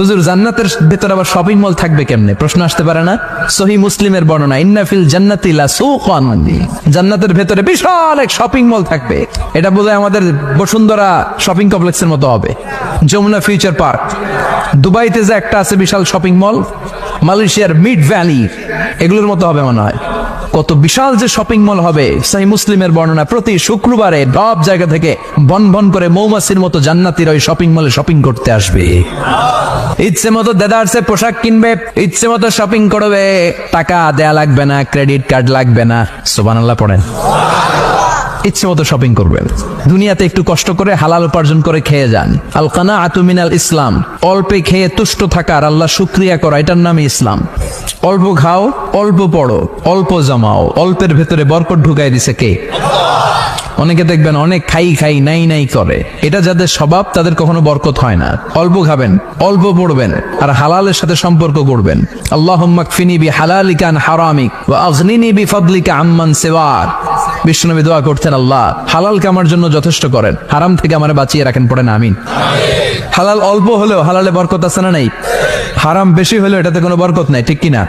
হুজুর, জান্নাতের ভেতর আবার শপিং মল থাকবে কেমনে? প্রশ্ন আসতে পারে না? সহি মুসলিমের বর্ণনা ইন্নাফিল জান্নাতি লা সুকান জান্নাতের ভেতরে বিশাল এক শপিং মল থাকবে। এটা বোধহয় আমাদের বসুন্ধরা শপিং কমপ্লেক্সের মতো হবে। যমুনা ফিউচার পার্ক দুবাইতে যে একটা আছে বিশাল শপিং মল মালয়েশিয়ার মিড ভ্যালি এগুলোর মতো হবে মনে হয়। কত বিশাল যে শপিং মল হবে সেই মুসলিমের বর্ণনা, প্রতি শুক্রবারে ডব জায়গা থেকে বন বন করে মৌমাছির মতো জান্নাতির ওই শপিং মলে শপিং করতে আসবে। ইচ্ছে মতো দেদারসে পোশাক কিনবে, ইচ্ছে মতো শপিং করবে, টাকা দেয়া লাগবে না ক্রেডিট কার্ড লাগবে না। সোবানাল্লাহ পড়েন। ইচ্ছে মতো শপিং করবেন। দুনিয়াতে একটু কষ্ট করে হালাল উপার্জন করে খেয়ে যান। আলকানা আতুমিনাল ইসলাম। অল্পে খেয়ে তুষ্ট থাকার আল্লাহ শুক্রিয়া করা, এটার নামে ইসলাম। অল্প খাও, অল্প পড়ো, অল্প জমাও, অল্পের ভেতরে বরকত ঢুকাই দিছে কে? অনেকে দেখবেন অনেক খাই খাই, নাই নাই করে। এটা যাদের স্বভাব, তাদের কখনো বরকত হয় না। অল্প খাবেন, অল্প পড়বেন, আর হালালের সাথে সম্পর্ক করবেন আল্লাহ মাকফিনি বি হালালিকান হারামিক ওয়া আগনিনি বি আম্মান সেওয়ার বিষ্ণুনবী দোয়া করতেন, আল্লাহ, হালালকে আমার জন্য যথেষ্ট করেন। হারাম থেকে আমার বাঁচিয়ে রাখেন, পড়েন, আমিন। হালাল অল্প হলেও হালালে বরকত আছে না নাই? হারাম বেশি হলে এটাতে কোনো বরকত নাই ঠিক কিনা?